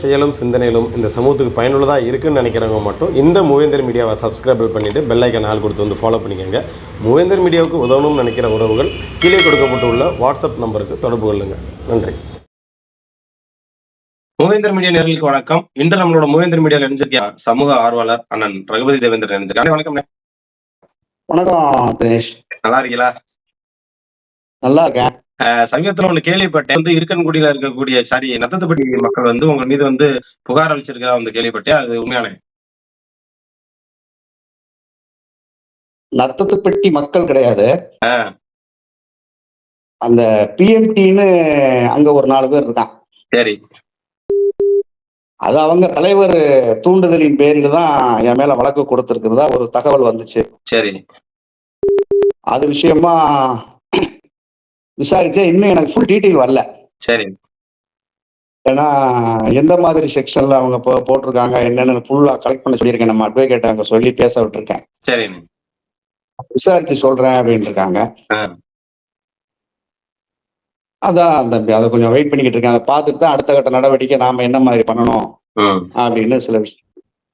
செயலும் சிந்தனையிலும் இந்த சமூகத்துக்கு பயனுள்ளதாக இருக்குன்னு நினைக்கிறவங்க மட்டும் இந்த மூவேந்தர் மீடியாவை சப்ஸ்கிரைப் பண்ணிவிட்டு பெல் ஐக்கன் ஆள் கொடுத்து வந்து ஃபாலோ பண்ணிக்கோங்க. மூவேந்தர் மீடியாவுக்கு உதவணும்னு நினைக்கிற உறவுகள் கீழே கொடுக்கப்பட்டுள்ள வாட்ஸ்அப் நம்பருக்கு தொடர்பு கொள்ளுங்கள் நன்றி. மூவேந்தர் மீடியா நேர்களுக்கு வணக்கம். இன்று நம்மளோட மூவேந்தர் மீடியா இணைஞ்சிருக்க சமூக ஆர்வலர் அண்ணன் ரகுபதி தேவேந்திரன் இணைஞ்சிருக்காங்க வணக்கம். வணக்கம் நல்லா இருக்கீங்களா? நல்லா இருக்கேன். அஹ் சமீபத்துல ஒண்ணு கேள்விப்பட்டேன். வந்து இருக்கன்குடியில இருக்கக்கூடிய சாரி நத்தத்துப்பட்டி மக்கள் வந்து உங்க மீது வந்து புகார் அளிச்சிருக்கதா வந்து கேள்விப்பட்டேன். அது உண்மையான நத்தத்துப்பட்டி மக்கள் கிடையாது. அந்த பிஎம்டின்னு அங்க ஒரு நாலு பேர் இருக்கான் சரி. அது அவங்க தலைவர் தூண்டுதலின் பேரில் தான் என் மேல வழக்கு கொடுத்திருக்கிறதா ஒரு தகவல் வந்துச்சு. சரி. அது விஷயமா விசாரிச்சேன் இன்னும் எனக்கு ஃபுல் டீட்டெயில் வரல. சரி. ஏன்னா எந்த மாதிரி செக்ஷன்ல அவங்க போட்டிருக்காங்க என்னன்னு ஃபுல்லா கலெக்ட் பண்ண சொல்லியிருக்கேன். நம்ம அட்வொகேட் அங்க சொல்லி பேச விட்டுருக்கேன். சரிண்ணே விசாரிச்சு சொல்றேன் அப்படின்னு இருக்காங்க அதான் தம்பி அதை கொஞ்சம் வெயிட் பண்ணிக்கிட்டு இருக்கேன். அதை பார்த்துட்டு தான் அடுத்த கட்ட நடவடிக்கை நாம என்ன மாதிரி பண்ணணும் அப்படின்னு சில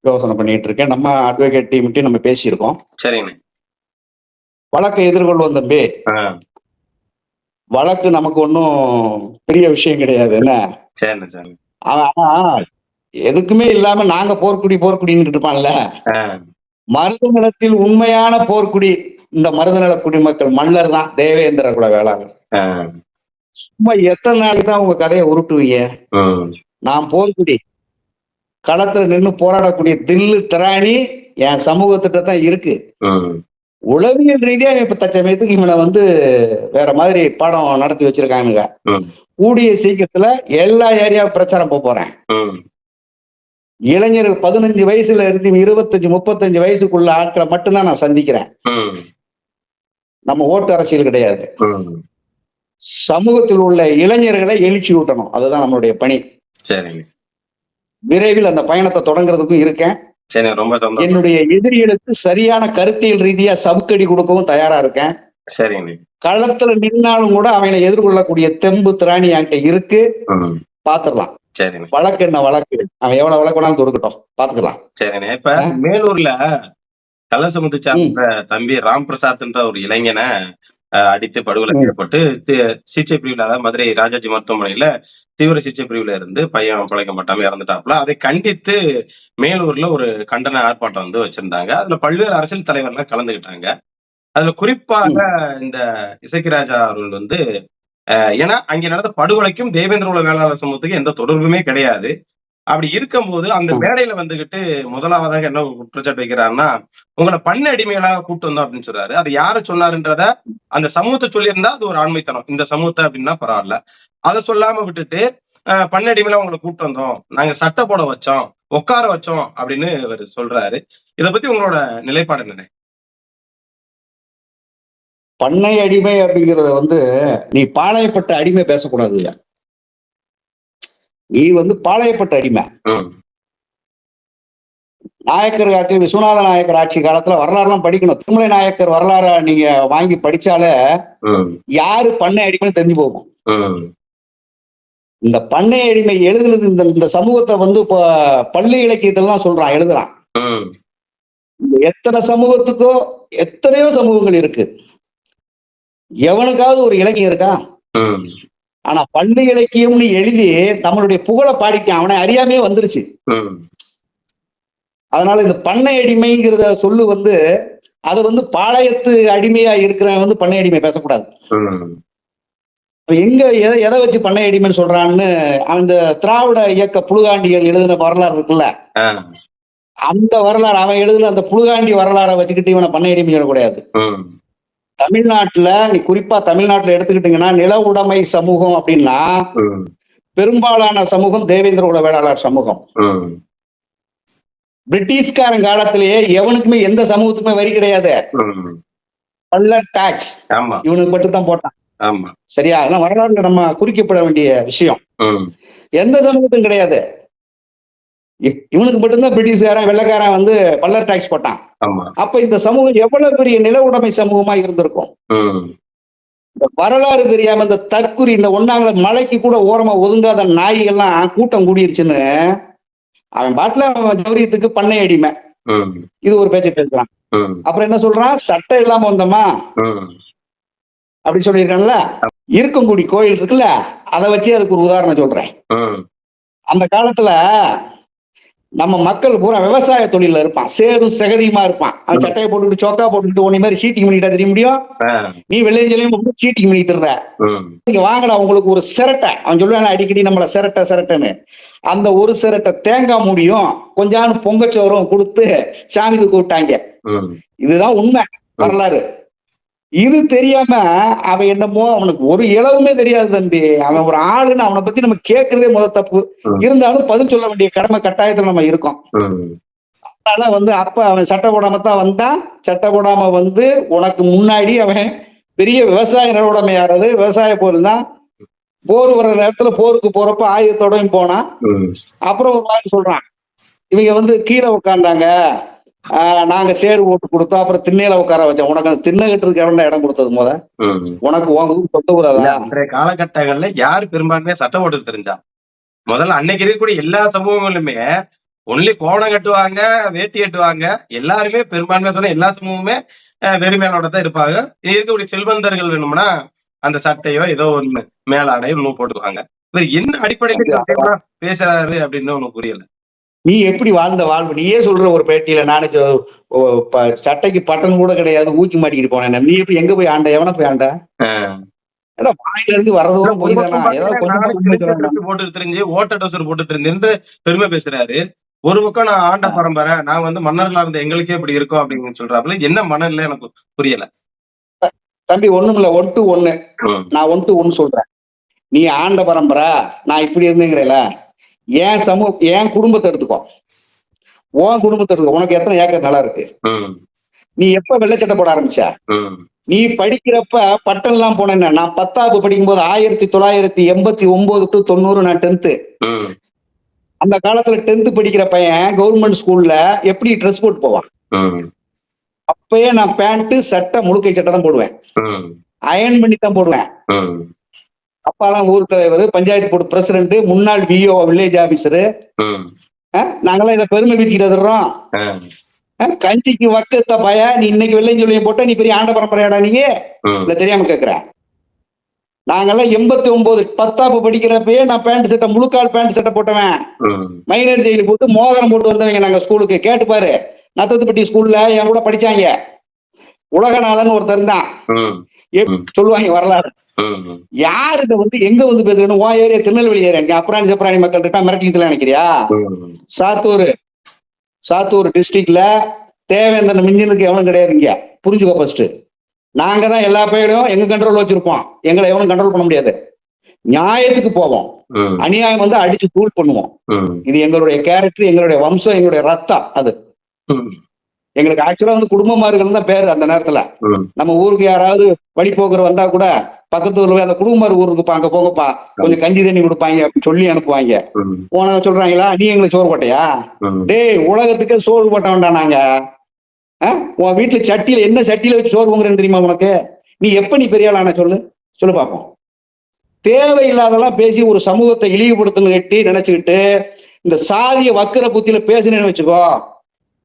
யோசனை பண்ணிட்டு இருக்கேன். நம்ம அட்வொகேட் டீம்கிட்டையும் நம்ம பேசியிருக்கோம். சரிண்ணே வழக்கை எதிர்கொள்வோம் தம்பி. வழக்கு நமக்கு ஒன்றும் பெரிய விஷயம் கிடையாது என்ன? ஆனா எதுக்குமே இல்லாம நாங்க போர்க்குடி போர்க்குடின்னு இருப்பான்ல? ஆஹ் மருத நிலத்தில் உண்மையான போர்க்குடி இந்த மருத நில குடிமக்கள் மன்னர் தான் தேவேந்திர குல வேளாளர். ஆஹ் சும்மா எத்தனை நாளைக்கு தான் உங்க கதையை உருட்டுவீங்க? நான் போர்க்குடி. களத்துல நின்னு போராடக்கூடிய தில்லு திராணி என் சமூகத்திட்ட தான் இருக்கு உளவியல் ரீதியா இப்ப தற்சமயத்துக்கு இவனை வந்து வேற மாதிரி பாடம் நடத்தி வச்சிருக்கானுங்க ம் கூடிய சீக்கிரத்துல எல்லா ஏரியா பிரச்சாரம் போக போறேன். இளைஞர்கள் பதினஞ்சு வயசுல இருந்து இருபத்தஞ்சு முப்பத்தஞ்சு வயசுக்குள்ள ஆட்களை மட்டும்தான் நான் சந்திக்கிறேன். நம்ம ஓட்டு அரசியல் கிடையாது. சமூகத்தில் உள்ள இளைஞர்களை எழுச்சி ஊட்டணும். அதுதான் நம்மளுடைய பணி. விரைவில் அந்த பயணத்தை தொடங்குறதுக்கும் இருக்கேன். சரி ரொம்ப என்னுடைய எதிரிகளுக்கு சரியான கருத்தியல் ரீதியா சவுக்கடி கொடுக்கவும் தயாரா இருக்கேன். சரிண்ணே களத்துல நின்னாலும் கூட அவனை எதிர்கொள்ளக்கூடிய தெம்பு திராணி என்கிட்ட இருக்கு. பாத்துடலாம் வழக்கு என்ன வழக்கு? அவன் எவ்வளவு வழக்கு வேணாலும் தொடுக்கட்டும். பாத்துக்கலாம். சரிண்ணே இப்ப மேலூர்ல கலசமுத்து சார்ந்த தம்பி ராம் பிரசாத்ன்ற ஒரு இளைஞனை அடித்து படுகொலை. செய்யப்பட்டு சிகிச்சை பிரிவுல அதாவது மதுரை ராஜாஜி மருத்துவமனையில தீவிர சிகிச்சை பிரிவுல இருந்து பையன் பிழைக்கப்பட்டாம இறந்துட்டாப்புல. அதை கண்டித்து மேலூர்ல ஒரு கண்டன ஆர்ப்பாட்டம் வந்து வச்சிருந்தாங்க. அதுல பல்வேறு அரசியல் தலைவர்லாம் கலந்துக்கிட்டாங்க அதுல குறிப்பாக இந்த இசைக்கிராஜா அவர்கள் வந்து ஏன்னா அங்கே நடந்த படுகொலைக்கும் தேவேந்திர குல வேளாளர் சமூகத்துக்கு எந்த தொடர்புமே கிடையாது. அப்படி இருக்கும்போது அந்த. மேடையில வந்துகிட்டு முதலாவதாக என்ன குற்றச்சாட்டு வைக்கிறாருன்னா உங்களை பண்ண அடிமைகளாக கூட்டு வந்தோம் அப்படின்னு சொல்றாரு. அது யாரு சொன்னாருன்றத அந்த சமூகத்தை சொல்லியிருந்தா அது ஒரு ஆண்மைத்தனம். இந்த சமூகத்தை அப்படின்னா பரவாயில்ல. அதை சொல்லாம விட்டுட்டு பண்ண அடிமையில உங்களை கூட்டு வந்தோம். நாங்க சட்டை போட வச்சோம். உட்கார வச்சோம் அப்படின்னு இவர் சொல்றாரு. இத பத்தி உங்களோட நிலைப்பாடு என்ன பண்ணை அடிமை அப்படிங்கறத வந்து நீ பாளையப்பட்ட அடிமை பேசக்கூடாது நீ வந்து பாளையப்பட்ட அடிமை. நாயக்கர் ஆட்சி விஸ்வநாத நாயக்கர் ஆட்சி காலத்துல வரலாறுலாம் படிக்கணும். திருமலை நாயக்கர் வரலாற நீங்க வாங்கி படிச்சாலே யாரு பண்ணை அடிமைன்னு தெரிஞ்சு போகும். இந்த பண்ணை அடிமை எழுதுனது இந்த இந்த சமூகத்தை வந்து இப்போ பள்ளி இலக்கியத்திலாம் சொல்றான் எழுதுறான். எத்தனை சமூகத்துக்கோ எத்தனையோ சமூகங்கள் இருக்கு. எவனுக்காவது ஒரு இலக்கியம் இருக்கா? ஆனா பள்ளி இலக்கியம்னு எழுதி நம்மளுடைய புகழை பாடிட்டான் அவனை அறியாமையே வந்துருச்சு. அதனால இந்த பண்ணை அடிமைங்கிறத சொல்லு வந்து அது வந்து பாளையத்து அடிமையா இருக்கிறவன் வந்து பண்ணை அடிமை பேசக்கூடாது. எங்க எதை எதை வச்சு பண்ணை அடிமைன்னு சொல்றான்னு அந்த திராவிட இயக்க புழுகாண்டிகள் எழுதின வரலாறு இருக்குல்ல? அந்த வரலாறு அவன் எழுதின அந்த புழுகாண்டி வரலாறை வச்சுக்கிட்டு இவனை பண்ணை அடிமை சொல்லக்கூடாது. தமிழ்நாட்டுல நீ குறிப்பா தமிழ்நாட்டுல எடுத்துக்கிட்டீங்கன்னா நில உடைமை சமூகம் அப்படின்னா பெரும்பாலான சமூகம் தேவேந்திர வேளாளர் சமூகம். பிரிட்டிஷ்காரன் காலத்திலேயே எவனுக்குமே எந்த சமூகத்துக்குமே வரி கிடையாது. டாக்ஸ் இவனுக்கு மட்டும் தான் போட்டான். ஆமா. சரியா? அதெல்லாம் வரலாறுல நம்ம குறிக்கப்பட வேண்டிய விஷயம். எந்த சமூகத்தும் கிடையாது. இவனுக்கு மட்டும்தான் பிரிட்டிஷ்காரன் வெள்ளைக்காரன் வந்து பல்லர் டாக்ஸ் போட்டான். அப்ப இந்த சமூகம் எவ்வளவு பெரிய நில உடைமை சமூகமா இருந்திருக்கும்? இந்த வரலாறு தெரியாம இந்த தற்குறி இந்த ஒன்னாங்கள மலைக்கு கூட ஓரமா ஒதுங்காத நாய்கள்லாம் கூட்டம் கூடிருச்சுன்னு அவன் பாட்டுல அவன் ஜௌரியத்துக்கு பண்ணை அடிமை. இது ஒரு பேச்சை பேசுறான். அப்புறம் என்ன சொல்றான்? சட்டை இல்லாம வந்தோமா. அப்படி சொல்லியிருக்கான்ல? இருக்கங்குடி கோயில் இருக்குல்ல அதை வச்சு அதுக்கு ஒரு உதாரணம் சொல்றேன். அந்த காலத்துல நம்ம மக்கள் பூரா விவசாய தொழில இருப்பான். சேரும் செகதியுமா இருப்பான். அவன் சட்டையை போட்டுக்கிட்டு சோக்கா போட்டுக்கிட்டு உன்னை மாதிரி சீட்டிங் பண்ணிட்டா தெரிய முடியும்? நீ வெள்ளையஞ்சலையும் போட்டு சீட்டிங் பண்ணி தர்ற. நீங்க வாங்கடா உங்களுக்கு ஒரு சிரட்டை. அவன் சொல்லுவான் அடிக்கடி நம்மள சிரட்டை சிரட்டைன்னு. அந்த ஒரு சிரட்டை தேங்காய் முடியும் கொஞ்சாண்டு பொங்கச்சோறும் கொடுத்து சாமிக்கு கூப்பிட்டாங்க. இதுதான் உண்மை வரலாறு. இது தெரியாம அவன் என்னமோ அவனுக்கு ஒரு இளவுமே தெரியாது தம்பி அவன் ஒரு ஆளுன்னு அவனை பத்தி நம்ம கேட்கறதே முத தப்பு. இருந்தாலும் பதில் சொல்ல வேண்டிய கடமை கட்டாயத்துல நம்ம இருக்கோம். அதனால வந்து அப்ப அவன் சட்டை போடாம தான் வந்தான் சட்டை போடாம வந்து உனக்கு முன்னாடி அவன் பெரிய விவசாய நிலவுடைமையாளரு விவசாய போர் தான் போர் வர்ற நேரத்துல போருக்கு போறப்ப ஆயுதத்தோடயும் போனான். அப்புறம் ஒரு மாதிரி சொல்றான் இவங்க வந்து கீழே உட்கார்ந்தாங்க ஆஹ் நாங்க சேரு போட்டு கொடுத்தோம். அப்புறம் திண்ணையில உட்கார வச்சோம். உனக்கு அந்த திண்ணை கட்டுறதுக்கு எவன்டா இடம் கொடுத்தது முத. உனக்கு உங்க ஊர் சொந்த இல்ல, ஊராதா அன்றைய காலகட்டங்கள்ல யார் பெரும்பான்மையா சட்டை போட்டு தெரிஞ்சா? முதல்ல அன்னைக்கு இருக்கக்கூடிய எல்லா சமூகங்களுமே ஒன்லி கோணம் கட்டுவாங்க வேட்டி கட்டுவாங்க. எல்லாருமே பெரும்பான்மையா சொன்ன எல்லா சமூகமுமே அஹ், வெறுமையானோட தான் இருப்பாங்க. இது இருக்கக்கூடிய செல்வந்தர்கள் வேணும்னா அந்த சட்டையோ ஏதோ ஒண்ணு மேலாடையோ இன்னும் போட்டுக்குவாங்க. இவர் என்ன அடிப்படையில பேசுறாரு அப்படின்னு உனக்கு புரியல. நீ எப்படி வாழ்ந்த வாழ்வு? நீயே சொல்ற ஒரு பேட்டியில நானே சட்டைக்கு பட்டன் கூட கிடையாது ஊக்கி மாட்டிக்கிட்டு போனேன் நீ எப்படி எங்க போய் ஆண்ட? எவனை போய் ஆண்ட? வாயில இருந்து வர்றதும் போய் தெரிஞ்சு ஓட்ட டோசர் போட்டுட்டு இருந்தேன்னு பெருமை பேசுறாரு. ஒரு பக்கம் நான் ஆண்ட பரம்பரை நான் வந்து மன்னர்களா இருந்த எங்களுக்கே இப்படி இருக்கும் அப்படின்னு சொல்றாப்புல என்ன மனநிலை எனக்கு புரியல. தம்பி ஒண்ணும் இல்ல ஒன் டு ஒண்ணு நான் ஒன் டு ஒன்னு சொல்றேன். நீ ஆண்ட பரம்பரை நான் இப்படி இருந்தேங்கிறல? என் சமூக என் குடும்பத்தை எடுத்துக்கோ. உன் குடும்பத்தை எடுத்துக்கோ. உனக்கு எத்தனை ஏக்கர் நல்லா இருக்கு? நீ எப்ப வெள்ளச்சட்டை போட ஆரம்பிச்ச? நீ படிக்கிறப்ப பட்டம் எல்லாம் போனேன் நான் பத்தாவது படிக்கும்போது ஆயிரத்தி தொள்ளாயிரத்தி எண்பத்தி ஒன்பது டு தொண்ணூறு நான் டென்த்து அந்த காலத்துல டென்த் படிக்கிற பையன் கவர்மெண்ட் ஸ்கூல்ல எப்படி ட்ரெஸ் போட்டு போவான்? அப்பயே நான் பேண்ட் சட்டை முழுக்கை சட்டை தான் போடுவேன். அயன் பண்ணி தான் போடுவேன். அப்பாலாம் ஊர் தலைவர் பஞ்சாயத்து போர்டு பிரசிடண்ட் முன்னாள் விஓ வில்லேஜ் ஆபீசரு நாங்களாம் இதை பெருமை வீத்திக்கிட்டு வந்துடுறோம். கஞ்சிக்கு வக்கத்த பய நீ இன்னைக்கு வெள்ளையும் சொல்லியும் போட்ட நீ பெரிய ஆண்ட பரம்பரையாடா நீங்க இல்ல தெரியாம கேக்குற. நாங்கெல்லாம் எண்பத்தி ஒன்பது பத்தாப்பு படிக்கிறப்பயே நான் பேண்ட் சட்டை முழுக்கால் பேண்ட் சட்டை போட்டவன். மைனர் ஜெயிலு போட்டு மோதிரம் போட்டு வந்தவங்க நாங்க ஸ்கூலுக்கு கேட்டு பாரு. நத்தத்துப்பட்டி ஸ்கூல்ல என் கூட படிச்சாங்க. உலகநாதன் ஒருத்தர் தான் சொல்லுவாங்க வரலாறு. யார் இதை வந்து எங்க வந்து பேசுறேன்னு உன் ஏரியா திருநெல்வேலி ஏரியா இங்க அப்புறாணி செப்பராணி மக்கள் இருக்கா? மிரட்டியத்துல நினைக்கிறியா? சாத்தூர். சாத்தூர் டிஸ்ட்ரிக்ட்ல தேவேந்திரன் மிஞ்சினுக்கு எவனும் கிடையாது இங்க. புரிஞ்சுக்கோ ஃபர்ஸ்ட் நாங்க தான் எல்லா பையனையும் எங்க கண்ட்ரோல் வச்சிருப்போம். எங்களை எவனும் கண்ட்ரோல் பண்ண முடியாது. நியாயத்துக்கு போவோம். அநியாயம் வந்து அடிச்சு தூள் பண்ணுவோம். இது எங்களுடைய கேரக்டர் எங்களுடைய வம்சம் எங்களுடைய ரத்தம் அது. எங்களுக்கு ஆக்சுவலா வந்து குடும்பமார்கள் தான் பேரு அந்த நேரத்துல. நம்ம ஊருக்கு யாராவது வழி போக்குற வந்தா கூட பக்கத்து ஊர்ல அந்த குடும்பமார் ஊருக்கு அங்க போங்கப்பா. கொஞ்சம் கஞ்சி தண்ணி கொடுப்பாங்க அப்படின்னு சொல்லி அனுப்புவாங்க. போன சொல்றாங்களா நீ எங்களுக்கு சோறு போட்டையா? டேய் உலகத்துக்கே சோறு போட்ட வேண்டாம் நாங்க? உன் வீட்டுல சட்டியில என்ன சட்டியில வச்சு சோறு பொங்குறேன்னு தெரியுமா உனக்கு? நீ எப்ப நீ பெரிய ஆளான சொல்லு? சொல்லு பாப்போம். தேவையில்லாதெல்லாம் பேசி ஒரு சமூகத்தை இழிவுபடுத்தணும் கட்டி நினைச்சுக்கிட்டு இந்த சாதிய வக்கர புத்தியில பேசுனேன்னு வச்சுக்கோ.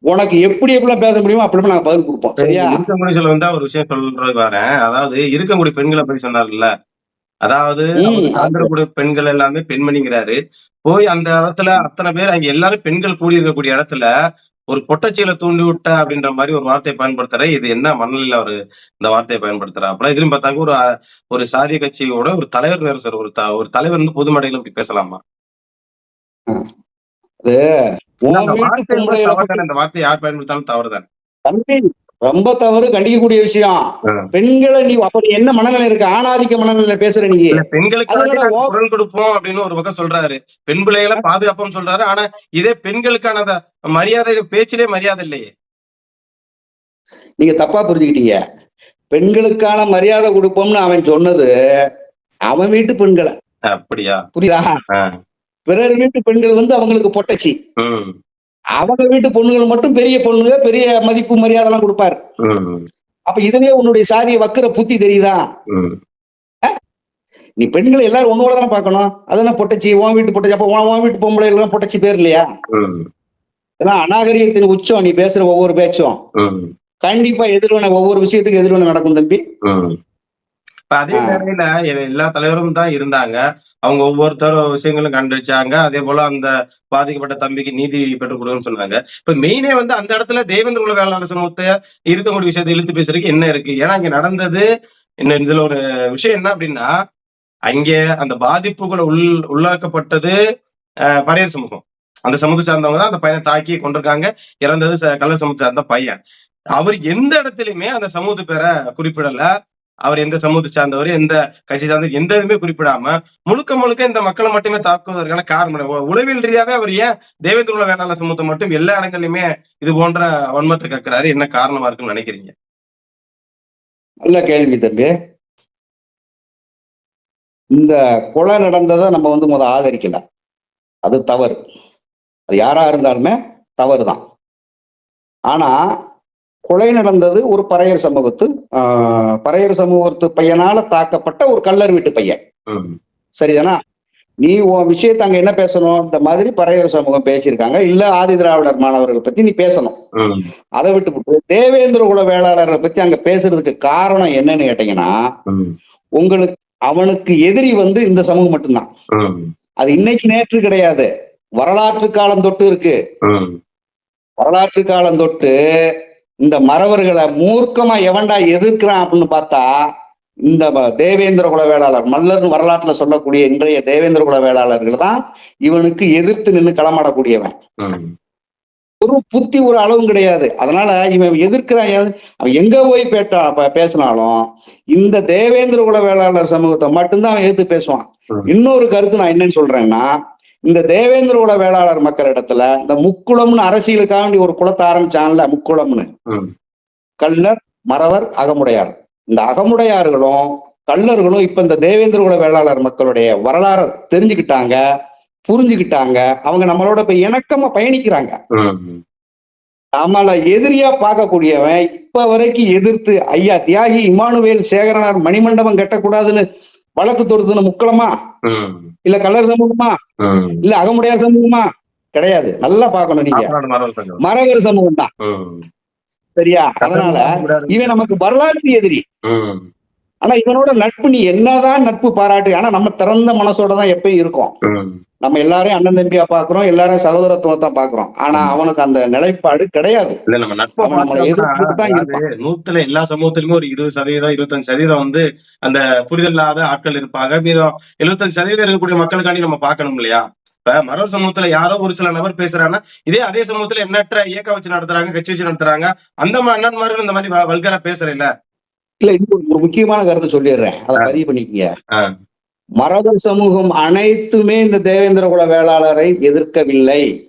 உனக்கு எப்படி எப்படிலாம் பேச முடியுமோ அப்படி நாங்க பதில் கொடுப்போம். சரியா? இருக்கங்குடி சொல்ல வந்தா ஒரு விஷயம் சொல்றது வரேன் அதாவது இருக்கங்குடி பெண்களை பத்தி சொன்னார்ல. அதாவது சார்ந்திருக்கக்கூடிய பெண்கள் எல்லாமே பெண்மணிங்கிறாரு. போய் அந்த இடத்துல அத்தனை பேர் அங்க எல்லாரும் பெண்கள் கூடி இருக்கக்கூடிய இடத்துல ஒரு பொட்டச்சீலை தூண்டி விட்ட அப்படின்ற மாதிரி ஒரு வார்த்தையை பயன்படுத்துற. இது என்ன மனநிலையில அவரு இந்த வார்த்தையை பயன்படுத்துறாப்புல இதுலயும் பார்த்தாக்க ஒரு ஒரு சாதிய கட்சியோட ஒரு தலைவர் வேற சார் ஒரு த- ஒரு தலைவர் வந்து பொது மேடையில இப்படி பேசலாமா? அந்த வார்த்தை யார் பயன்படுத்தாலும் தவறுதான் தம்பி ரொம்ப தவறு கண்டிக்கக்கூடிய விஷயம். பெண்களை நீ அப்ப நீ என்ன மனநிலை இருக்கு? ஆணாதிக்க மனநிலையில பேசுற நீ. நாங்க குரல் கொடுப்போம் அப்படின்னு ஒரு பக்கம் சொல்றாரு. பெண் பிள்ளைகளை பாதுகாப்போம் சொல்றாரு. ஆனா இதே பெண்களுக்கான மரியாதை பேச்சிலே மரியாதை இல்லையே. நீங்க தப்பா புரிஞ்சுக்கிட்டீங்க. பெண்களுக்கான மரியாதை கொடுப்போம்னு அவன் சொன்னது அவன் வீட்டு பெண்களை. அப்படியா? புரியுதா. பிறர் வீட்டு பெண்கள் வந்து அவங்களுக்கு பொட்டச்சி. அவங்க வீட்டு பொண்ணுகள் மட்டும் பெரிய பொண்ணுங்க பெரிய மதிப்பு மரியாதை எல்லாம் கொடுப்பாரு அப்ப இதுலயே உன்னுடைய சாதிய வக்கிற புத்தி தெரியுதா? நீ பெண்களை எல்லாரும் ஒண்ணு தானே பார்க்கணும். அது என்ன பொட்டச்சி? உன் வீட்டு பொட்டச்சி. அப்ப உன் வீட்டு பொம்பளை எல்லாம் பொட்டச்சி பேர் இல்லையா? இதெல்லாம் அநாகரிகத்தின் உச்சம் நீ பேசுற ஒவ்வொரு பேச்சும். கண்டிப்பா எதிர்வினை ஒவ்வொரு விஷயத்துக்கு எதிர்வினை நடக்கும் தம்பி. இப்ப அதே எ- எல்லா தலைவரும் தான் இருந்தாங்க. அவங்க ஒவ்வொருத்தரும் விஷயங்களும் கண்டுபிடிச்சாங்க அதே போல அந்த பாதிக்கப்பட்ட தம்பிக்கு நீதி பெற்றுக் கொடுக்கணும்னு சொன்னாங்க. இப்ப மெயினே வந்து அந்த இடத்துல தேவேந்திர குல வேளாளர் சமூகத்தை இருக்கக்கூடிய விஷயத்தை இழுத்து பேசுறதுக்கு என்ன இருக்கு? ஏன்னா இங்க நடந்தது இன்னும் இதுல ஒரு விஷயம் என்ன அப்படின்னா அங்கே அந்த பாதிப்புகளை உள் உள்ளாக்கப்பட்டது அஹ், பறையர் சமூகம். அந்த சமூகத்தை சார்ந்தவங்க தான் அந்த பையனை தாக்கி கொண்டிருக்காங்க. இறந்தது ச- கள்ளர் சமூகத்தை சார்ந்த பையன். அவர் எந்த இடத்துலயுமே அந்த சமூகத்து பேரை குறிப்பிடல. அவர் எந்த சமூகத்தை சார்ந்தவர் எந்த கட்சி சார்ந்தவர் எந்த இதுவுமே குறிப்பிடாம முழுக்க முழுக்க இந்த மக்களை மட்டுமே தாக்குவதற்கான காரணம். என்ன? உளவியல் ரீதியாவே அவர் ஏன் தேவேந்திர குல வேளாளர் சமூகத்தை மட்டும் எல்லா இடங்கள்லயுமே இது போன்ற வன்மத்தை கக்குறாரு? என்ன காரணமா இருக்குன்னு நினைக்கிறீங்க? நல்ல கேள்வி தம்பி. இந்த கொலை நடந்ததை நம்ம வந்து முத ஆதரிக்கல. அது தவறு. அது யாரா இருந்தாலுமே தவறு தான் ஆனா கொலை நடந்தது ஒரு பறையர் சமூகத்து பறையர் சமூகத்து பையனால தாக்கப்பட்ட ஒரு கல்லர் வீட்டு பையன். சரிதானா? நீ உன் விஷயத்த அங்க என்ன பேசணும்? இந்த மாதிரி பறையர் சமூகம் பேசியிருக்காங்க. இல்ல ஆதி திராவிடர் மாணவர்கள் பத்தி நீ பேசணும். அதை விட்டு தேவேந்திர குல வேளாளரை பத்தி அங்க பேசுறதுக்கு காரணம் என்னன்னு கேட்டீங்கன்னா உங்களுக்கு அவனுக்கு எதிரி வந்து இந்த சமூகம் மட்டும்தான். அது இன்னைக்கு நேற்று கிடையாது. வரலாற்று காலம் தொட்டு இருக்கு. வரலாற்று காலம் தொட்டு இந்த மறவர்களை மூர்க்கமா எவன்டா எதிர்க்கிறான் அப்படின்னு பார்த்தா இந்த தேவேந்திர குல வேளாளர் மல்லர்னு வரலாற்றுல சொல்லக்கூடிய இன்றைய தேவேந்திர குல வேளாளர்கள் தான் இவனுக்கு எதிர்த்து நின்று களமாடக்கூடியவன். ஒரு புத்தி ஒரு அளவும் கிடையாது. அதனால இவன் எதிர்க்கிறான். அவன் எங்க போய் பேட்டா பேசினாலும் இந்த தேவேந்திர குல வேளாளர் சமூகத்தை மட்டும்தான் அவன் எதிர்த்து பேசுவான். இன்னொரு கருத்து நான் என்னன்னு சொல்றேன்னா இந்த தேவேந்திர குல வேளாளர் மக்கள் இடத்துல இந்த முக்குளம்னு அரசியலுக்காக வேண்டி ஒரு குலத்தை ஆரம்பிச்சான்ல முக்குளம்னு. கள்ளர் மறவர் அகமுடையார். இந்த அகமுடையார்களும் கள்ளர்களும் இப்ப இந்த தேவேந்திர குல வேளாளர் மக்களுடைய வரலாறை தெரிஞ்சுக்கிட்டாங்க புரிஞ்சுக்கிட்டாங்க. அவங்க நம்மளோட இப்ப இணக்கமா பயணிக்கிறாங்க. நம்மள எதிரியா பார்க்கக்கூடியவன் இப்ப வரைக்கும் எதிர்த்து ஐயா தியாகி இமானுவேல் சேகரனார் மணிமண்டபம் கட்டக்கூடாதுன்னு வழக்கு தொடுத்துன முக்களமா ம், இல்ல கல்லர் சமூகமா. இல்ல அகமுடையார் சமூகமா? கிடையாது. நல்லா பார்க்கணும் நீங்க. மறவர் சமூகம். தான் சரியா? அதனால இவன் நமக்கு வரலாற்று எதிரி. ஆனா இவனோட நட்பு நீ என்னதான் நட்பு பாராட்டு ஆனா நம்ம திறந்த மனசோட தான் எப்பயும் இருக்கோம். நம்ம எல்லாரையும் அண்ணன் தம்பியா பாக்குறோம் எல்லாரையும் சகோதரத்துவம் தான் பாக்குறோம். ஆனா அவனுக்கு அந்த நிலைப்பாடு கிடையாது. நூத்துல எல்லா சமூகத்திலுமே ஒரு இருபது சதவீதம் இருபத்தஞ்சு சதவீதம் வந்து அந்த புரிதல் இல்லாத ஆட்கள் இருப்பாங்க. மீதம் எழுபத்தஞ்சு சதவீதம் இருக்கக்கூடிய மக்களுக்காண்டி நம்ம பார்க்கணும் இல்லையா? இப்ப மரபு சமூகத்துல யாரோ ஒரு சில நபர் பேசுறாங்கன்னா இதே அதே சமூகத்துல எண்ணற்ற இயக்கம் வச்சு நடத்துறாங்க கட்சி வச்சு நடத்துறாங்க. அந்த அண்ணன்மார்கள் இந்த மாதிரி வல்கரா பேசுற இல்ல இல்ல இது ஒரு- முக்கியமான கருத்தை சொல்லிடுறேன். அதை பதிவு பண்ணிக்கங்க. ஆ. மரபர் சமூகம் அனைத்துமே இந்த தேவேந்திர குல வேளாளரை எதிர்க்கவில்லை.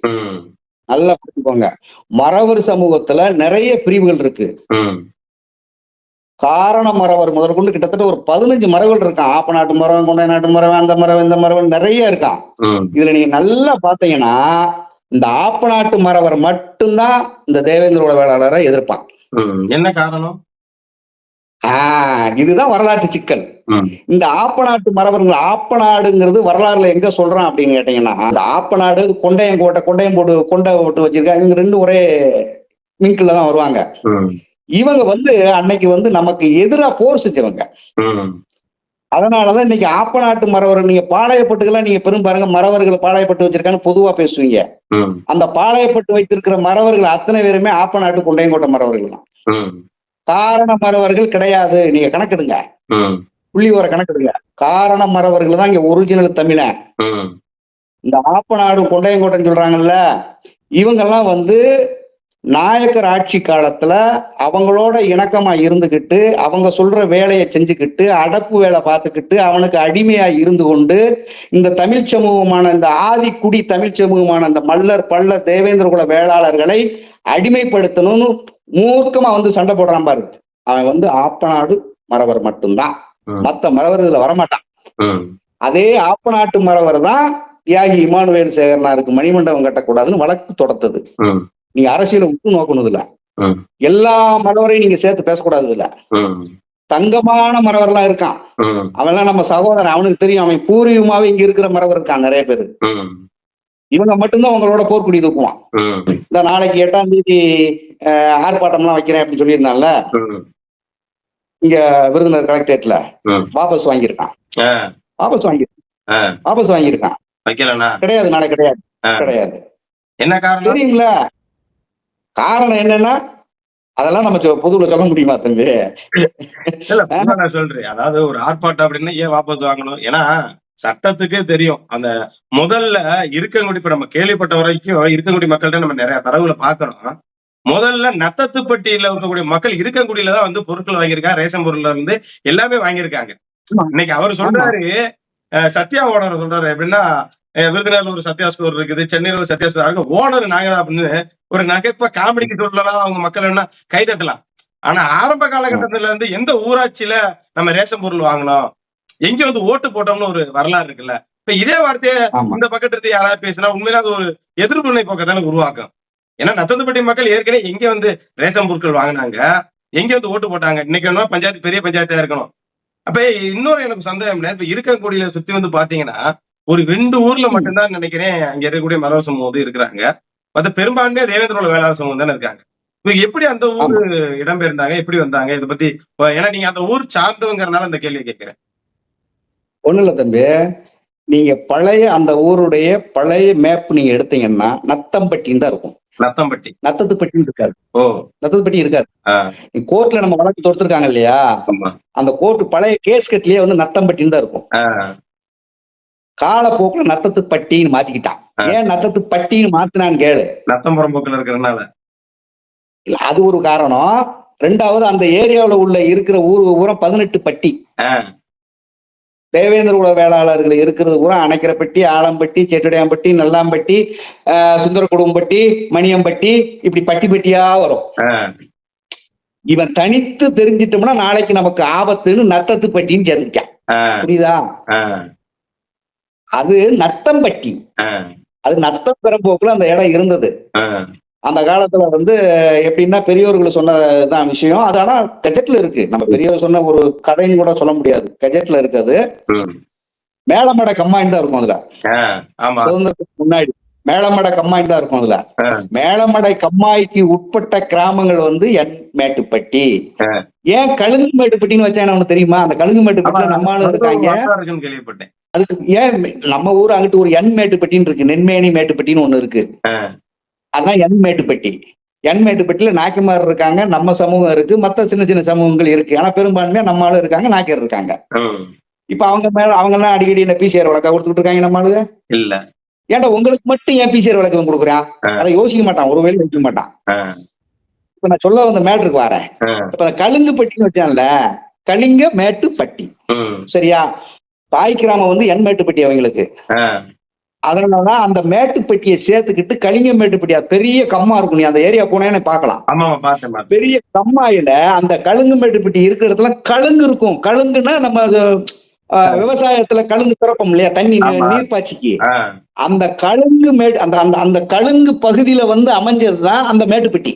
நல்லா புரிஞ்சுக்கோங்க. மறவர் சமூகத்துல நிறைய பிரிவுகள் இருக்கு. காரண மரவர் முதற்கொண்டு கிட்டத்தட்ட ஒரு பதினஞ்சு மரங்கள் இருக்கான். ஆப்ப நாட்டு மரம் கொண்டை நாட்டு மரம் அந்த மரம் இந்த மரம் நிறைய இருக்கான். இதுல நீங்க நல்லா பாத்தீங்கன்னா இந்த ஆப்ப நாட்டு மரவர் மட்டும்தான் இந்த தேவேந்திர குல வேளாளரை எதிர்ப்பான். என்ன காரணம்? ஆஹ் இதுதான் வரலாற்று சிக்கல். இந்த ஆப்பநாட்டு மரபர்கள் ஆப்பநாடுங்கிறது வரலாறுல எங்க சொல்றான் அப்படின்னு கேட்டீங்கன்னா இந்த ஆப்பநாடு கொண்டையம் கோட்டை கொண்டையம் போட்டு கொண்டை போட்டு வச்சிருக்காங்க இவங்க ரெண்டு ஒரே மிங்கில் தான் வருவாங்க. இவங்க வந்து அன்னைக்கு வந்து நமக்கு எதிரா போர் செஞ்சவங்க. அதனாலதான் இன்னைக்கு ஆப்பநாட்டு மரவர்கள் நீங்க பாளையப்பட்டுக்கெல்லாம் நீங்க பெரும் பாருங்க மரவர்கள் பாளையப்பட்டு வச்சிருக்கான்னு பொதுவா பேசுவீங்க. அந்த பாளையப்பட்டு வைத்திருக்கிற மரவர்கள் அத்தனை பேருமே ஆப்பநாட்டு கொண்டையங்கோட்டை மரவர்கள் தான். காரண மரவர்கள் கிடையாது. நீங்க கணக்கெடுங்க. புள்ளி வர கணக்கெடுங்க. காரண மரவர்கள் தான் இங்க ஒரிஜினல் தமிழன் ம், இந்த ஆப்பநாடு கொண்டையங்கோட்டைன்னு சொல்றாங்கல்ல இவங்கெல்லாம் வந்து நாயக்கர் ஆட்சி காலத்துல அவங்களோட இணக்கமா இருந்துகிட்டு அவங்க சொல்ற வேலையை செஞ்சுக்கிட்டு அடப்பு வேலை பார்த்துக்கிட்டு அவனுக்கு அடிமையா இருந்து கொண்டு இந்த தமிழ் சமூகமான இந்த ஆதிக்குடி தமிழ் சமூகமான இந்த மல்லர் பல்லர் தேவேந்திர குல வேளாளர்களை அடிமைப்படுத்தணும்னு மூர்க்கமா வந்து சண்டை போடுறான் பாரு. அவன் வந்து ஆப்பநாடு மறவர் மட்டும்தான். மத்த மறவர் இதுல வரமாட்டான். அதே ஆப்பநாட்டு மறவர் தான் தியாகி இமானுவேல் சேகரனாருக்கு மணிமண்டபம் கட்டக்கூடாதுன்னு வழக்கு தொடர்த்தது நீங்க அரசியலை உற்று நோக்கணும் இல்ல. எல்லா மறவரையும் நீங்க சேர்த்து பேசக்கூடாது இல்ல தங்கமான மறவர்லாம் இருக்கான். அவன்லாம் நம்ம சகோதரன் அவனுக்கு தெரியும். அவன் பூர்வீகமாவே இங்க இருக்கிற மறவர் இருக்கான் நிறைய பேர். இவங்க மட்டும்தான் உங்களோட போர்க்குடி தூக்குவான். இந்த நாளைக்கு எட்டாம் தேதி ஆர்ப்பாட்டம்லாம் வைக்கிறேன் அப்படின்னு சொல்லியிருந்தான்ல? இங்க விருதுநகர் கலெக்டரேட்ல. வாபஸ் வாங்கியிருக்கான். வாபஸ் வாங்கி ஆ. வாபஸ் வாங்கியிருக்கான். கிடையாது நாளை கிடையாது. கிடையாது. என்ன காரணம்? தெரியுங்கள? காரணம் என்னன்னா அதெல்லாம் நம்ம பொதுவுல சொல்ல முடியுமா தம்பி? நான் சொல்றேன். அதாவது ஒரு ஆர்ப்பாட்டம் அப்படின்னா ஏன் வாபஸ் வாங்கணும்? ஏன்னா சட்டத்துக்கே தெரியும். அந்த முதல்ல இருக்கங்குடி இப்ப நம்ம கேள்விப்பட்ட வரைக்கும் இருக்கங்குடி மக்கள்கிட்ட நம்ம நிறைய தரவுல பாக்குறோம் முதல்ல நத்தத்துப்பட்டியில இருக்கக்கூடிய மக்கள் இருக்கங்குடியில தான் வந்து பொருட்கள் வாங்கியிருக்காங்க ரேஷன் பொருள்ல இருந்து எல்லாமே வாங்கியிருக்காங்க. இன்னைக்கு அவர் சொல்றாரு சத்யா ஓனர் சொல்றாரு எப்படின்னா விருதுநகர்ல ஒரு சத்யா ஸ்டோர் இருக்குது சென்னையில ஒரு சத்யா ஸ்டோர். இருக்கு ஓனர் நாங்க அப்படின்னு ஒரு நகைப்ப காமெடிக்கு சொல்லலாம். அவங்க மக்கள் என்ன கைதட்டலாம். ஆனா ஆரம்ப காலகட்டத்துல இருந்து எந்த ஊராட்சியில நம்ம ரேஷன் பொருள் வாங்கினோம்? எங்க வந்து ஓட்டு போட்டோம்னு ஒரு வரலாறு இருக்குல்ல. இப்ப இதே வார்த்தையை இந்த பக்கத்து இருந்து யாராவது பேசினா உண்மையில அது ஒரு எதிர்ப்புனை போக்கத்தானே உருவாக்கும். ஏன்னா நத்தத்துப்பட்டி மக்கள் ஏற்கனவே எங்க வந்து ரேஷன் பொருட்கள் வாங்கினாங்க எங்க வந்து ஓட்டு போட்டாங்க? இன்னைக்கு என்ன பஞ்சாயத்து பெரிய பஞ்சாயத்தா இருக்கணும். அப்ப இன்னொரு எனக்கு சந்தேகம் இப்ப இருக்கக்கூடியில சுத்தி வந்து பாத்தீங்கன்னா ஒரு ரெண்டு ஊர்ல மட்டும்தான் நினைக்கிறேன் அங்க இருக்கக்கூடிய மரவர் சமூகம் வந்து இருக்கிறாங்க. மத்த பெரும்பான்மையா தேவேந்திரோட வேளாண் சமூகம் தானே இருக்காங்க. இப்ப எப்படி அந்த ஊர் இடம்பெயர்ந்தாங்க எப்படி வந்தாங்க இதை பத்தி ஏன்னா நீங்க அந்த ஊர் சார்ந்தவங்கறனால அந்த கேள்வியை கேட்கிறேன். ஒண்ணு இல்ல தம்பி. நீங்க பழைய அந்த ஊருடைய பழைய மேப் நீங்க எடுத்தீங்கன்னா நத்தம்பட்டின்னு தான் இருக்கும். நத்தம்பட்டி. நத்தத்துப்பட்டின்னு இருக்காது. ஓ. நத்தத்துப்பட்டி இருக்காது. ஆ, நீ கோர்ட்ல நம்ம வழக்கு தொடுத்திருக்காங்க இல்லையா? அந்த கோர்ட் பழைய கேஸ்கட்லயே வந்து நத்தம்பட்டின்னு தான் இருக்கும். காலப்போக்குல நத்தத்துப்பட்டின்னு மாத்திக்கிட்டான். ஏன் நத்தத்துப்பட்டின்னு மாத்தினான்னு கேளு. நத்தம்புறம் போக்குல இருக்கிறதுனால இல்ல அது ஒரு காரணம். ரெண்டாவது அந்த ஏரியாவுல உள்ள இருக்கிற ஊர் ஊரம் பதினெட்டு பட்டி. தேவேந்திர குல வேளாளர்கள் இருக்கிறது பூரா அணைக்கிறப்பட்டி ஆலம்பட்டி செட்டுடையாம்பட்டி நல்லாம்பட்டி ஆஹ் சுந்தரகுடும்பட்டி மணியம்பட்டி இப்படி பட்டி பட்டியா வரும். இவன் தனித்து தெரிஞ்சிட்டோம்னா நாளைக்கு நமக்கு ஆபத்துன்னு நத்தத்து பட்டின்னு சேர்த்துக்கான் புரியுதா? அது நத்தம்பட்டி அது நத்தம் பெரும்போக்குல அந்த இடம் இருந்தது. அந்த காலத்துல வந்து எப்படின்னா பெரியோர்கள் சொன்னதான் விஷயம். அது ஆனா கெஜெட்ல இருக்கு. நம்ம பெரியவர் சொன்ன ஒரு கதைன்னு கூட சொல்ல முடியாது. கெஜெட்ல இருக்குது. மேலமட கம்மாயின் தான் இருக்கும் அதுல. சுதந்திரத்துக்கு முன்னாடி. மேலமடை கம்மாய் தான் இருக்கும் அதுல. மேலமடை கம்மாய்க்கு உட்பட்ட கிராமங்கள் வந்து என் மேட்டுப்பட்டி. ஏன் கழுங்கு மேட்டுப்பட்டின்னு வச்சானு உனக்கு தெரியுமா? அந்த கழுங்கு மேட்டுப்பட்டியில நம்ம ஆளு இருக்காங்க. கேள்விப்பட்டேன். அதுக்கு ஏன் நம்ம ஊர் அங்கிட்டு ஒரு என் மேட்டுப்பட்டின்னு இருக்கு. நென்மேனி மேட்டுப்பட்டின்னு ஒண்ணு இருக்கு. அதான் என் மேட்டுப்பட்டி என் மேட்டுப்பட்டியில நாய்க்குமார் இருக்காங்க நம்ம சமூகம் இருக்கு மத்த சின்ன சின்ன சமூகங்கள் இருக்கு. ஆனா பெரும்பான்மையா நம்ம ஆளு இருக்காங்க நாய்க்கர் இருக்காங்க. இப்ப அவங்க மேல அவங்க எல்லாம் அடிக்கடி இந்த பிசிஆர் வழக்கா கொடுத்துட்டு இருக்காங்க நம்ம ஆளுங்க? இல்ல. ஏன்டா உங்களுக்கு மட்டும் ஏன் பிசிஆர் இவன் கொடுக்குறான். அதை யோசிக்க மாட்டான் ஒருவேளை யோசிக்க மாட்டான். இப்ப நான் சொல்ல வந்த மேட்ருக்கு வரேன் இப்ப கழுங்கு பட்டின்னு வச்சான்ல கலிங்க மேட்டுப்பட்டி சரியா? தாய் கிராமம் வந்து என் மேட்டுப்பட்டி அவங்களுக்கு. அதனாலதான் அந்த மேட்டுப்பட்டியை சேர்த்துக்கிட்டு கலிங்க மேட்டுப்பட்டி அது பெரிய கம்மா இருக்கும் நீ அந்த ஏரியா போனேன்னு பார்த்தேன் பெரிய கம்மாயில அந்த கழுங்கு மேட்டுப்பட்டி இருக்கிற இடத்துல கழுங்கு இருக்கும். கழுங்குன்னா நம்ம விவசாயத்துல கழுங்கு திறப்போம் இல்லையா? தண்ணி. நீர்ப்பாய்ச்சிக்கு. அந்த கழுங்கு மேட்டு அந்த அந்த அந்த கழுங்கு பகுதியில வந்து அமைஞ்சதுதான் அந்த மேட்டுப்பட்டி.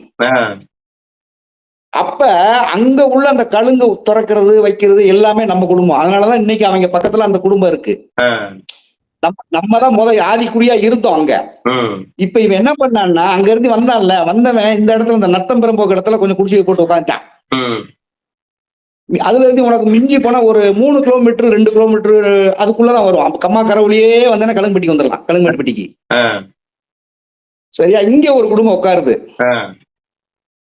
அப்ப அங்க உள்ள அந்த கழுங்கு திறக்கிறது வைக்கிறது எல்லாமே நம்ம குடும்பம். அதனாலதான் இன்னைக்கு அவங்க பக்கத்துல அந்த குடும்பம் இருக்கு. நம்ம தான் முத ஆதிக்குடியா இருந்தோம் அங்க. இப்ப இவன் என்ன பண்ணான்னா அங்க இருந்து வந்தான்ல வந்தவன் இந்த இடத்துல இந்த நத்தம் பெரும்போக்கு இடத்துல கொஞ்சம் குடிசையை போட்டு உட்காந்துட்டான் அதுல இருந்து உனக்கு மிஞ்சி போனா ஒரு மூணு கிலோமீட்டர் ரெண்டு கிலோமீட்டர் அதுக்குள்ளதான் வரும் அப்ப கம்மா கரவுலியே வந்தேன்னா கழுங்குப்பட்டிக்கு வந்துடலாம் கழுங்குப்பட்டிக்கு. ஆ, சரியா? இங்க ஒரு குடும்பம் உட்காருது.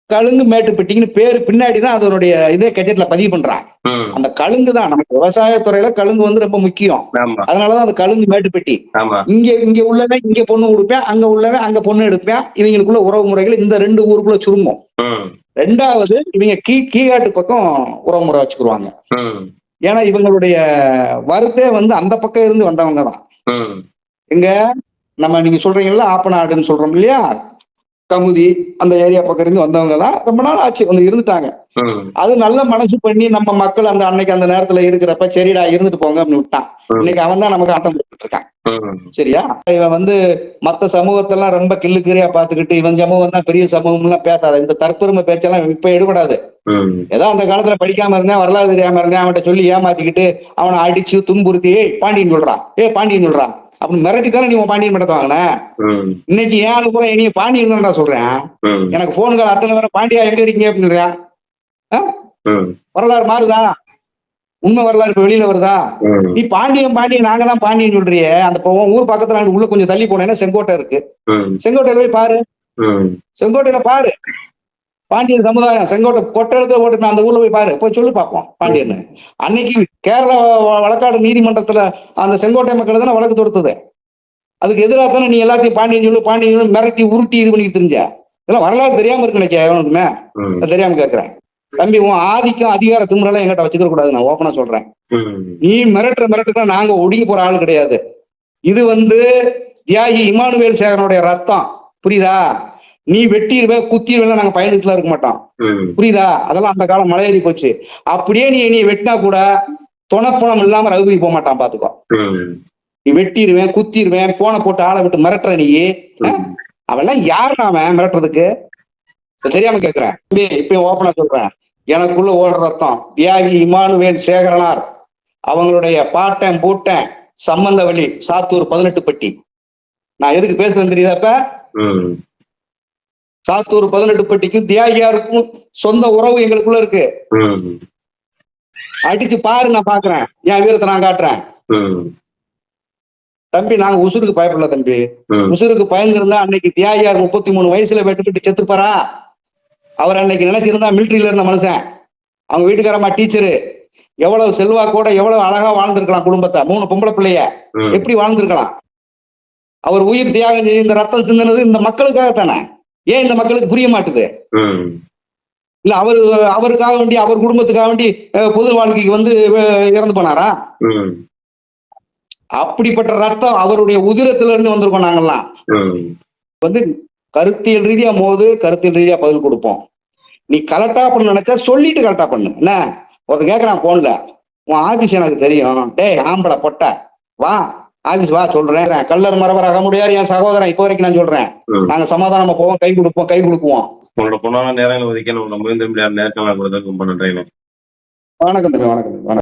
கழுங்கு மேட்டுப்பட்டின்னு பேரு பின்னாடி தான் அதனுடைய இதே கெஜெட்ல பதிவு பண்றான் ம், அந்த கழுங்கு தான் நமக்கு விவசாயத்துறையில கழுங்கு வந்து ரொம்ப முக்கியம். அதனாலதான் அது கழுங்கு மேட்டுப்பட்டி இங்க இங்க உள்ளவன் இங்க பொண்ணு கொடுப்பேன் அங்க உள்ளவன் அங்க பொண்ணு எடுப்பேன். இவங்களுக்குள்ள உறவு முறைகள் இந்த ரெண்டு ஊருக்குள்ள சுருங்கும். ரெண்டாவது இவங்க கீ கீழாட்டு பக்கம் உறவு முறை வச்சுக்குருவாங்க. ஏன்னா இவங்களுடைய வருத்தே வந்து அந்த பக்கம் இருந்து வந்தவங்க தான் ம், எங்க நம்ம நீங்க சொல்றீங்கல்ல ஆப்பநாடுன்னு சொல்றோம் இல்லையா? கமுதி அந்த ஏரியா பக்கம் இருந்து வந்தவங்க தான் ரொம்ப நாள் ஆச்சு வந்து இருந்துட்டாங்க. அது நல்ல மனசு பண்ணி நம்ம மக்கள் அந்த அன்னைக்கு அந்த நேரத்துல இருக்கிறப்ப சரிடா இருந்துட்டு போங்க அப்படின்னு விட்டான். இன்னைக்கு அவன் தான் நமக்கு ஆட்டம் போட்டுட்டு இருக்கான். சரியா? இவன் வந்து மத்த சமூகத்தெல்லாம் ரொம்ப கிள்ளுக்கீரையா பாத்துக்கிட்டு இவன் சமூகம் தான் பெரிய சமூகம் எல்லாம் பேசாத. இந்த தற்பெருமை பேச்செல்லாம் இப்ப எடுபடாது. ஏதோ அந்த காலத்துல படிக்காம இருந்தேன் வரலாறு தெரியாம இருந்தேன் அவன்கிட்ட சொல்லி ஏமாத்திக்கிட்டு அவனை அடிச்சு துன்புறுத்தி ஏய் பாண்டியன் சொல்றான் ஏ பாண்டியன் சொல்றான். அப்படின்னு மிரட்டி தானே நீ உன் பாண்டியன் படத்தை வாங்கின? இன்னைக்கு ஏன் ஆளு கூட நீ பாண்டியன் தான்டா சொல்றேன். எனக்கு போன் கால் அத்தனை பேரும் பாண்டியா எங்க இருக்கீங்க அப்படின்றான் ம், வரலாறு மாறுதா? உண்மை வரலாறு இப்ப வெளியில வருதா? நீ பாண்டியன் பாண்டியன் நாங்க தான் பாண்டியன் சொல்றியே. அந்த ஊர் பக்கத்துல உள்ள கொஞ்சம் தள்ளி போனேன்னா செங்கோட்டை இருக்கு. செங்கோட்டையில போய் பாரு. செங்கோட்டையில பாரு. பாண்டியன் சமுதாயம் செங்கோட்டை கொட்டெழுத்துல ஓட்டு அந்த ஊர்ல போய் பாரு. போய் சொல்லி பார்ப்போம் பாண்டியன் அன்னைக்கு கேரள வழக்காடு நீதிமன்றத்துல அந்த செங்கோட்டை மக்கள் தானே வழக்கு தொடுத்தது. அதுக்கு எதிராக தானே நீ எல்லாத்தையும் பாண்டியன் சொல்லு பாண்டியன் மிரட்டி உருட்டி இது பண்ணிட்டு தெரிஞ்ச இதெல்லாம் வரலாறு தெரியாம இருக்கு அது தெரியாம கேட்கறேன். தம்பி உன் ஆதிக்கம் அதிகார திமுறலாம் எங்கிட்ட வச்சுக்க கூடாது நான் ஓப்பனா சொல்றேன். நீ மிரட்டுற மிரட்டுற நாங்க ஒடுங்கி போற ஆள் கிடையாது. இது வந்து தியாகி இமானுவேல் சேகரனுடைய ரத்தம். புரியுதா? நீ வெட்டிடுவே குத்திடுவே நாங்க பயந்துட்டுலாம் இருக்க மாட்டோம். ம், புரியுதா? அதெல்லாம் அந்த காலம் மலையேறி போச்சு. அப்படியே நீ நீ வெட்டினா கூட துணப்பணம் இல்லாம ரகுபதி போக மாட்டான் பாத்துக்கோ. நீ வெட்டிடுவேன் குத்திடுவேன் போனை போட்டு ஆளை விட்டு மிரட்டுற நீ? அவெல்லாம் யார் அவன் மிரட்டுறதுக்கு? தெரியாம கேக்குறேன். இப்பயும் ஓப்பனா சொல்றேன். எனக்குள்ள ஓடுற ரத்தம். தியாகி இமானுவேல் சேகரனார். அவங்களுடைய பாட்டன் பூட்டன் சம்பந்தவழி சாத்தூர் பதினெட்டு பட்டி. நான் எதுக்கு பேசுறேன்னு தெரியுதாப்ப சாத்தூர் பதினெட்டு பட்டிக்கும் தியாகியாருக்கும் சொந்த உறவு எங்களுக்குள்ள இருக்கு. அடிச்சு பாரு நான் பாக்குறேன். என் வீரத்தை நான் காட்டுறேன். தம்பி நாங்க உசுருக்கு பயப்படல தம்பி. உசுருக்கு பயந்துருந்தா அன்னைக்கு தியாகியார் முப்பத்தி மூணு வயசுல வெட்டுப்பட்டு செத்துப்பாரா? அவர் அன்னைக்கு நினைச்சிருந்தா மிலிட்டரியில இருந்த மனுஷன். அவங்க வீட்டுக்காரம்மா டீச்சரு. எவ்வளவு செல்வாக்கோட எவ்வளவு அழகா வாழ்ந்திருக்கலாம் குடும்பத்தை. மூணு பொம்பளை பிள்ளைய. எப்படி வாழ்ந்திருக்கலாம்? அவர் உயிர் தியாகம் செய்து இந்த ரத்தம் சிந்தினது இந்த மக்களுக்காக தானே ஏன் இந்த மக்களுக்கு புரிய மாட்டுது? இல்ல அவரு அவருக்காக வேண்டி அவர் குடும்பத்துக்காக வேண்டி பொது வாழ்க்கைக்கு வந்து இறந்து போனாரா? அப்படிப்பட்ட ரத்தம் அவருடைய உதிரத்துல இருந்து வந்திருக்கோம் நாங்கெல்லாம் வந்து கருத்தியல் ரீதியா மோது கருத்தியல் ரீதியா பதில் கொடுப்போம். நீ கரெக்டா பண்ண நினைச்சா சொல்லிட்டு கரெக்டா பண்ணு. என்ன? ஒருத்தன் கேக்குறான் போன்ல உன் ஆபீஸ் எனக்கு தெரியும். டேய் ஆம்பளை பொட்ட. வா. ஆபீஸ் வா சொல்றேன். கல்லர் மரவர் முடியாது என் சகோதரன். இப்போ வரைக்கும் நான் சொல்றேன். நாங்க சமாதானமா போவோம் கை கொடுப்போம் கை கொடுக்குவோம். உங்களோட பொண்ணான நேரங்களை ஒதுக்கி நம்மளோட முயந்திரம் நேர்காணல் கொடுத்ததுக்கு ரொம்ப நன்றிங்க. வணக்கம் தம்பி வணக்கம் வணக்கம்.